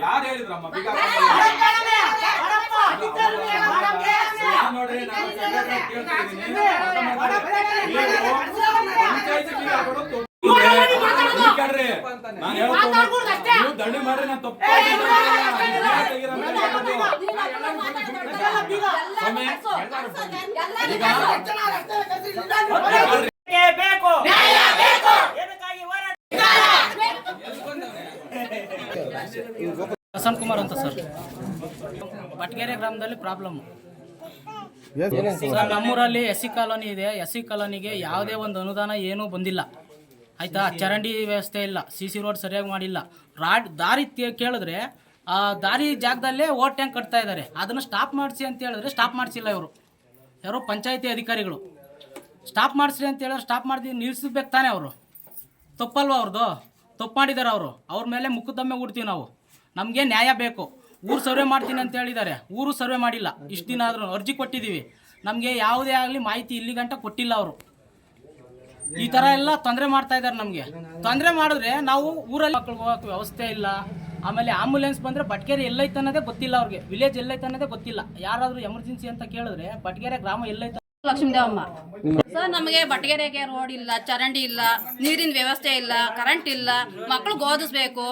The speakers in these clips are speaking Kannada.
ಯಾರು ಹೇಳಿದ್ರಮ್ಮ ನೋಡ್ರಿ ನಾನು ನಾನ್ ಹೇಳ್ಕೊಂಡು ನೀವು ದಂಡಿ ಮಾಡ್ರಿ ನಾನು ತಪ್ಪು ಬೇಕು. ಪ್ರಸನ್ನ ಕುಮಾರ್ ಅಂತ ಸರ್. ಬಟ್ಗೆರೆ ಗ್ರಾಮದಲ್ಲಿ ಪ್ರಾಬ್ಲಮ್ ಸರ್ ನಮ್ಮೂರಲ್ಲಿ ಎಸ್ ಸಿ ಕಾಲೋನಿ ಇದೆ. ಎಸ್ ಸಿ ಕಾಲೋನಿಗೆ ಯಾವುದೇ ಒಂದು ಅನುದಾನ ಏನೂ ಬಂದಿಲ್ಲ. ಆಯ್ತಾ? ಚರಂಡಿ ವ್ಯವಸ್ಥೆ ಇಲ್ಲ. ಸಿ ಸಿ ರೋಡ್ ಸರಿಯಾಗಿ ಮಾಡಿಲ್ಲ. ರಾಡ್ ದಾರಿ ಕೇಳಿದ್ರೆ ಆ ದಾರಿ ಜಾಗದಲ್ಲೇ ಓಟ್ ಟ್ಯಾಂಕ್ ಕಟ್ತಾ ಇದ್ದಾರೆ ಅದನ್ನು ಸ್ಟಾಪ್ ಮಾಡಿಸಿ ಅಂತ ಹೇಳಿದ್ರೆ ಸ್ಟಾಪ್ ಮಾಡಿಸಿಲ್ಲ ಇವರು. ಯಾರು ಪಂಚಾಯತಿ ಅಧಿಕಾರಿಗಳು. ಸ್ಟಾಪ್ ಮಾಡಿಸ್ರಿ ಅಂತ ಹೇಳಿದ್ರೆ ಸ್ಟಾಪ್ ಮಾಡಿದ್ವಿ ನಿಲ್ಲಿಸ್ಬೇಕು ತಾನೇ ಅವರು. ತಪ್ಪಲ್ವ ಅವ್ರದ್ದು ತಪ್ಪು ಮಾಡಿದ್ದಾರೆ ಅವರು. ಅವ್ರ ಮೇಲೆ ಮುಖದಮ್ಮೆ ಹುಡ್ತೀವಿ ನಾವು. ನಮಗೆ ನ್ಯಾಯ ಬೇಕು. ಊರು ಸರ್ವೆ ಮಾಡ್ತೀನಿ ಅಂತ ಹೇಳಿದ್ದಾರೆ ಊರು ಸರ್ವೆ ಮಾಡಿಲ್ಲ. ಇಷ್ಟು ದಿನ ಆದರೂ ಅರ್ಜಿ ಕೊಟ್ಟಿದ್ದೀವಿ. ನಮಗೆ ಯಾವುದೇ ಆಗಲಿ ಮಾಹಿತಿ ಇಲ್ಲಿಗಂಟ ಕೊಟ್ಟಿಲ್ಲ ಅವರು. ಈ ತರ ಎಲ್ಲ ತೊಂದರೆ ಮಾಡ್ತಾ ಇದ್ದಾರೆ ನಮಗೆ. ತೊಂದರೆ ಮಾಡಿದ್ರೆ ನಾವು ಊರಲ್ಲಿ ಮಕ್ಳಿಗೆ ಹೋಗೋಕೆ ವ್ಯವಸ್ಥೆ ಇಲ್ಲ. ಆಮೇಲೆ ಆಂಬುಲೆನ್ಸ್ ಬಂದ್ರೆ ಬಟ್ಗೆರೆ ಎಲ್ಲೈತೆ ಅನ್ನೋದೇ ಗೊತ್ತಿಲ್ಲ ಅವ್ರಿಗೆ. ವಿಲೇಜ್ ಎಲ್ಲೈತೆ ಅನ್ನೋದೇ ಗೊತ್ತಿಲ್ಲ. ಯಾರಾದ್ರೂ ಎಮರ್ಜೆನ್ಸಿ ಅಂತ ಕೇಳಿದ್ರೆ ಬಟ್ಗೆರೆ ಗ್ರಾಮ ಎಲ್ಲೈತೆ ಲಕ್ಷ್ಮೀದೇವಮ್ಮ. ಸರ್ ನಮಗೆ ಬಟ್ಗೆರೆಗೆ ರೋಡ್ ಇಲ್ಲ, ಚರಂಡಿ ಇಲ್ಲ, ನೀರಿನ ವ್ಯವಸ್ಥೆ ಇಲ್ಲ ಕರೆಂಟ್ ಇಲ್ಲ. ಮಕ್ಕಳು ಓದಿಸ್ಬೇಕು.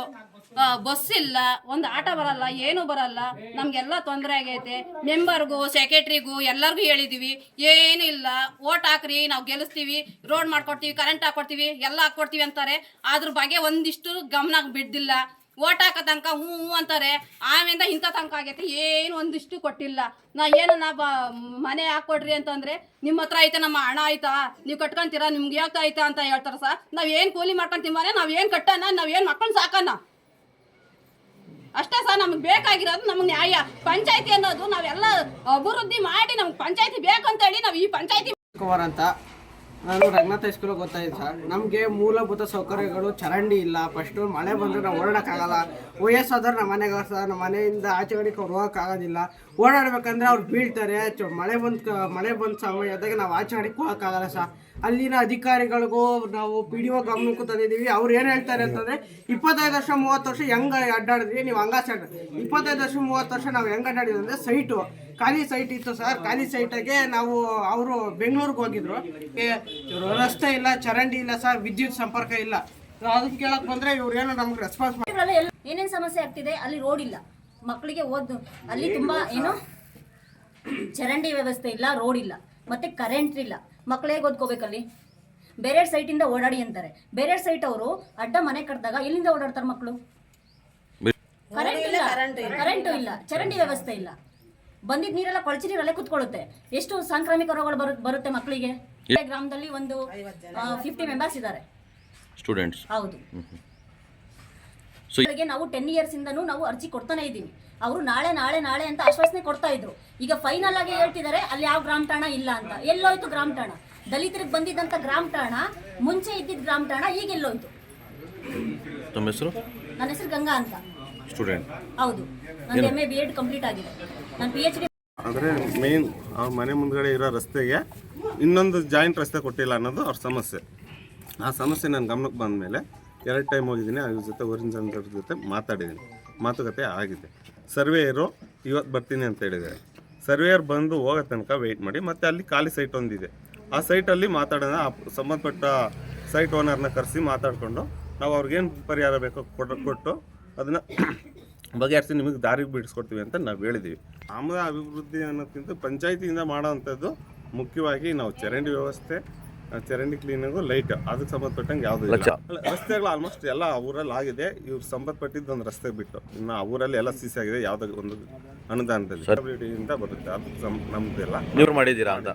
ಬಸ್ ಇಲ್ಲ, ಒಂದು ಆಟೋ ಬರಲ್ಲ, ಏನು ಬರಲ್ಲ. ನಮ್ಗೆಲ್ಲ ತೊಂದರೆ ಆಗೈತೆ. ಮೆಂಬರ್ಗೂ ಸೆಕ್ರೆಟ್ರಿಗೂ ಎಲ್ಲರಿಗೂ ಹೇಳಿದೀವಿ, ಏನು ಇಲ್ಲ ಓಟ್ ಹಾಕ್ರಿ, ನಾವು ಗೆಲ್ಲಿಸ್ತೀವಿ ರೋಡ್ ಮಾಡ್ಕೊಡ್ತೀವಿ ಕರೆಂಟ್ ಹಾಕೊಡ್ತೀವಿ, ಎಲ್ಲ ಹಾಕ್ಕೊಡ್ತೀವಿ ಅಂತಾರೆ. ಅದ್ರ ಬಗ್ಗೆ ಒಂದಿಷ್ಟು ಗಮನ ಬಿಡ್ದಿಲ್ಲ. ಓಟ್ ಹಾಕೋ ತನಕ ಹ್ಞೂ ಹ್ಞೂ ಅಂತಾರೆ. ಆಮೇಲೆ ಇಂಥ ತನಕ ಆಗೈತೆ. ಏನು ಒಂದಿಷ್ಟು ಕೊಟ್ಟಿಲ್ಲ. ನಾ ಏನು ನಾ ಬ, ಮನೆ ಹಾಕ್ಕೊಡ್ರಿ ಅಂತಂದ್ರೆ, ನಿಮ್ಮ ಹತ್ರ ಐತೆ, ನಮ್ಮ ಹಣ ಆಯ್ತಾ? ನೀವು ಕಟ್ಕೊಂತೀರಾ? ನಿಮ್ಗೆ ಯಾಕೆ ಆಯ್ತಾ? ಅಂತ ಹೇಳ್ತಾರೆ ಸರ್ ನಾವು ಏನು ಕೂಲಿ ಮಾಡ್ಕೊಂತೀವಿ ಮನೆ ನಾವು ಏನು ಕಟ್ಟೋಣ? ನಾವು ಏನು ಮಕ್ಕಳು ಸಾಕಣ? ಅಷ್ಟೇ ಸರ್, ನಮ್ಗೆ ಬೇಕಾಗಿರೋದು ನಮ್ಗೆ ನ್ಯಾಯ. ಪಂಚಾಯತಿ ಅನ್ನೋದು ನಾವೆಲ್ಲ ಅಭಿವೃದ್ಧಿ ಮಾಡಿ ನಮ್ಗೆ ಪಂಚಾಯತಿ ಬೇಕಂತೇಳಿ ನಾವು ಈ ಪಂಚಾಯತಿ ಅಂತ ನಾನು ರಂಗನಾಥ ಸ್ಕೂಲ್ ಗೊತ್ತಾಯ್ತು ಸರ್ ನಮಗೆ ಮೂಲಭೂತ ಸೌಕರ್ಯಗಳು ಚರಂಡಿ ಇಲ್ಲ. ಫಸ್ಟು ಮಳೆ ಬಂದರೆ ನಾವು ಓಡಾಡೋಕ್ಕಾಗಲ್ಲ. ವಯಸ್ಸಾದ್ರೆ ನಮ್ಮ ಮನೆಗೆ ಸರ್, ನಮ್ಮ ಮನೆಯಿಂದ ಆಚೆ ಕಡೆಗೆ ಅವ್ರು ಹೋಗೋಕ್ಕಾಗೋದಿಲ್ಲ. ಓಡಾಡ್ಬೇಕಂದ್ರೆ ಅವ್ರು ಬೀಳ್ತಾರೆ. ಮಳೆ ಬಂದ ಮಳೆ ಬಂದ ಸಮಯದಾಗ ನಾವು ಆಚೆ ಕಡೆಗೆ ಹೋಗೋಕ್ಕಾಗಲ್ಲ ಸರ್ ಅಲ್ಲಿನ ಅಧಿಕಾರಿಗಳಿಗೂ ನಾವು ಪಿ ಡಿ ಒ ಗಮನಕ್ಕೂ ತಂದಿದ್ದೀವಿ. ಅವ್ರು ಏನು ಹೇಳ್ತಾರೆ ಅಂತಂದರೆ, ಇಪ್ಪತ್ತೈದು ವರ್ಷ, ಮೂವತ್ತು ವರ್ಷ ಹೆಂಗೆ ಅಡ್ಡಾಡಿದ್ವಿ ನೀವು ಹಂಗ ಸೈಡ್ ಇಪ್ಪತ್ತೈದು ವರ್ಷ, ಮೂವತ್ತು ವರ್ಷ ನಾವು ಹೆಂಗೆ ಅಡ್ಡಾಡಿದ್ವಿ ಅಂದರೆ ಸೈಟು ಖಾಲಿ ಸೈಟ್ ಇತ್ತು ಸರ್ ಖಾಲಿ ಸೈಟಗೆ ನಾವು ಅವರು ಬೆಂಗಳೂರಿಗೆ ಹೋಗಿದ್ರು. ಏ, ರಸ್ತೆ ಇಲ್ಲ ಚರಂಡಿ ಇಲ್ಲ ಸರ್ ವಿದ್ಯುತ್ ಸಂಪರ್ಕ ಇಲ್ಲ. ಅದಕ್ಕೆ ಕೇಳಕ್ ಬಂದ್ರೆ ಇವ್ರು ಏನೋ ನಮ್ಗೆ ರೆಸ್ಪಾನ್ಸ್ ಮಾಡಿ ಏನೇನು ಸಮಸ್ಯೆ ಆಗ್ತಿದೆ ಅಲ್ಲಿ ರೋಡ್ ಇಲ್ಲ. ಮಕ್ಕಳಿಗೆ ಓದ್ ಅಲ್ಲಿ ತುಂಬಾ ಏನು? ಚರಂಡಿ ವ್ಯವಸ್ಥೆ ಇಲ್ಲ ರೋಡ್ ಇಲ್ಲ. ಮತ್ತೆ ಕರೆಂಟ್ ಇಲ್ಲ. ಮಕ್ಕಳೇ ಓದ್ಕೋಬೇಕಲ್ಲಿ ಬೇರೆ ಸೈಟಿಂದ ಓಡಾಡಿ ಅಂತಾರೆ. ಬೇರೆ ಸೈಟ್ ಅವರು ಅಡ್ಡ ಮನೆ ಕಟ್ಟಿದಾಗ ಎಲ್ಲಿಂದ ಓಡಾಡ್ತಾರೆ ಮಕ್ಕಳು ಕರೆಂಟ್ ಇಲ್ಲ ಕರೆಂಟು ಇಲ್ಲ. ಚರಂಡಿ ವ್ಯವಸ್ಥೆ ಇಲ್ಲ. ಬಂದಿದ್ ನೀರೆಲ್ಲ ಕೊಳಚೆ ನೀರಲ್ಲೇ ಕುತ್ಕೊಳ್ಳುತ್ತೆ. ಎಷ್ಟು ಸಾಂಕ್ರಾಮಿಕ ರೋಗಗಳು ಬರು ಬರುತ್ತೆ ಮಕ್ಕಳಿಗೆ? ಗ್ರಾಮದಲ್ಲಿ ಒಂದು ಫಿಫ್ಟಿ ಮೆಂಬರ್ಸ್ ಇದ್ದಾರೆ. ಸ್ಟೂಡೆಂಟ್ಸ್ ಹೌದು. ನಾವು ಟೆನ್ ಇಯರ್ಸ್ ಇಂದನೂ ನಾವು ಅರ್ಜಿ ಕೊಡ್ತಾನೆ ಇದ್ದೀವಿ. ಅವರು ನಾಳೆ ನಾಳೆ ನಾಳೆ ಅಂತ ಆಶ್ವಾಸನೆ ಕೊಡ್ತಾ ಇದ್ರು. ಈಗ ಫೈನಲ್ ಆಗಿ ಹೇಳ್ತಿದ್ದಾರೆ ಅಲ್ಲಿ ಯಾವ ಗ್ರಾಮ ಠಾಣ ಇಲ್ಲ ಅಂತ. ಎಲ್ಲೋಯ್ತು ಗ್ರಾಮ ಠಾಣ. ದಲಿತರಿಗೆ ಬಂದಿದ್ದಂತ ಗ್ರಾಮ ಠಾಣ ಮುಂಚೆ ಇದ್ದಿದ್ದ ಗ್ರಾಮ ಠಾಣ ಈಗ ಎಲ್ಲೋಯ್ತು. ನನ್ನ ಹೆಸರು ಗಂಗಾ ಅಂತ. ಸ್ಟೂಡೆಂಟ್ ಹೌದು. ನನ್ನ M A B Ed complete ಆಗಿದೆ. ಆದರೆ ಮೇನ್ ಅವ್ರ ಮನೆ ಮುಂದ್ಗಡೆ ಇರೋ ರಸ್ತೆಗೆ ಇನ್ನೊಂದು ಜಾಯಿಂಟ್ ರಸ್ತೆ ಕೊಟ್ಟಿಲ್ಲ ಅನ್ನೋದು ಅವ್ರ ಸಮಸ್ಯೆ. ಆ ಸಮಸ್ಯೆ ನನ್ನ ಗಮನಕ್ಕೆ ಬಂದ ಮೇಲೆ ಎರಡು ಟೈಮ್ ಹೋಗಿದ್ದೀನಿ, ಅವ್ರ ಜೊತೆ ಒರಿಜಿನಲ್ ಜೊತೆ ಮಾತಾಡಿದ್ದೀನಿ. ಮಾತುಕತೆ ಆಗಿದೆ. ಸರ್ವೇಯರು ಇವತ್ತು ಬರ್ತೀನಿ ಅಂತ ಹೇಳಿದ್ದಾರೆ. ಸರ್ವೇಯರ್ ಬಂದು ಹೋಗೋ ತನಕ ವೆಯ್ಟ್ ಮಾಡಿ, ಮತ್ತು ಅಲ್ಲಿ ಖಾಲಿ ಸೈಟ್ ಒಂದಿದೆ. ಆ ಸೈಟಲ್ಲಿ ಮಾತಾಡೋಣ, ಆ ಸಂಬಂಧಪಟ್ಟ ಸೈಟ್ ಓನರ್ನ ಕರೆಸಿ ಮಾತಾಡಿಕೊಂಡು ನಾವು ಅವ್ರಿಗೇನು ಪರಿಹಾರ ಬೇಕೋ ಕೊಟ್ಟು ಅದನ್ನು ಬಗೆಹರಿಸಿ ನಿಮಗೆ ದಾರಿಗೆ ಬಿಡಿಸ್ಕೊಡ್ತೀವಿ ಅಂತ ನಾವು ಹೇಳಿದ್ದೀವಿ. ಆಮದ ಅಭಿವೃದ್ಧಿ ಅನ್ನೋದಕ್ಕಿಂತ ಪಂಚಾಯತಿಯಿಂದ ಮಾಡೋವಂಥದ್ದು ಮುಖ್ಯವಾಗಿ ನಾವು ಚರಂಡಿ ವ್ಯವಸ್ಥೆ ಚರಂಡಿ ಕ್ಲೀನಿಂಗು ಲೈಟ್ ಅದಕ್ಕೆ ಸಂಬಂಧಪಟ್ಟಂಗೆ ಯಾವುದೂ ಇಲ್ಲ. ರಸ್ತೆಗಳು ಆಲ್ಮೋಸ್ಟ್ ಎಲ್ಲ ಊರಲ್ಲಿ ಆಗಿದೆ. ಇವ್ರು ಸಂಬಂಧಪಟ್ಟಿದ್ದು ಒಂದು ರಸ್ತೆ ಬಿಟ್ಟು. ಇನ್ನು ಆ ಊರಲ್ಲಿ ಎಲ್ಲ ಸೀಸ್ ಆಗಿದೆ. ಯಾವುದೋ ಒಂದು ಅನುದಾನದಲ್ಲಿ ಇಂದ ಬರುತ್ತೆ. ಅದು ನಮ್ದೆಲ್ಲ ನೀವು ಮಾಡಿದ್ದೀರಾ ಅಂತ?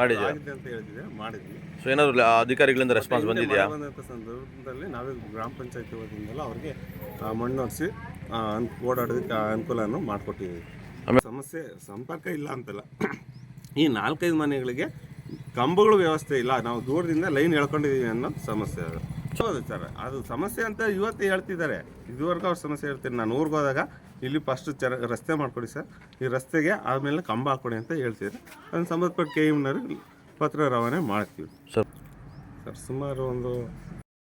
ಆಗಿದೆ ಅಂತ ಹೇಳಿದ್ವಿ ಮಾಡಿದ್ವಿ. ಸೊ ಏನಾದ್ರು ಅಧಿಕಾರಿಗಳಿಂದ ರೆಸ್ಪಾನ್ಸ್ ಬಂದಿದೆಯಾ? ಬಂದಂಥ ಸಂದರ್ಭದಲ್ಲಿ ನಾವೇ ಗ್ರಾಮ ಪಂಚಾಯತಿ ವತಿಯಿಂದೆಲ್ಲ ಅವ್ರಿಗೆ ಮಣ್ಣು ಹೊರಿಸಿ ಓಡಾಡೋದಕ್ಕೆ ಅನುಕೂಲನೂ ಮಾಡಿಕೊಟ್ಟಿದ್ದೀವಿ. ಸಮಸ್ಯೆ ಸಂಪರ್ಕ ಇಲ್ಲ ಅಂತಲ್ಲ. ಈ ನಾಲ್ಕೈದು ಮನೆಗಳಿಗೆ ಕಂಬಗಳು ವ್ಯವಸ್ಥೆ ಇಲ್ಲ. ನಾವು ದೂರದಿಂದ ಲೈನ್ ಎಳ್ಕೊಂಡಿದ್ದೀವಿ ಅನ್ನೋ ಸಮಸ್ಯೆ ಅದು. ಹೌದು ಸರ್ ಅದು ಸಮಸ್ಯೆ ಅಂತ ಇವತ್ತು ಹೇಳ್ತಿದ್ದಾರೆ. ಇದುವರೆಗೂ ಅವ್ರ ಸಮಸ್ಯೆ ಹೇಳ್ತೀನಿ. ನಾನು ಊರಿಗೆ ಹೋದಾಗ ಇಲ್ಲಿ ಫಸ್ಟ್ ಚರ ರಸ್ತೆ ಮಾಡಿಕೊಡಿ ಸರ್. ಈ ರಸ್ತೆಗೆ ಆಮೇಲೆ ಕಂಬ ಹಾಕ್ಕೊಡಿ ಅಂತ ಹೇಳ್ತಿದ್ರು ಅದನ್ನು ಸಂಬಂಧಪಟ್ಟ ಕೆ ಎಮ್ನವ್ರಿಗೆ ಪತ್ರ ರವಾನೆ ಮಾಡ್ತೀವಿ. ಸರ್. ಸರ್ ಸುಮಾರು ಒಂದು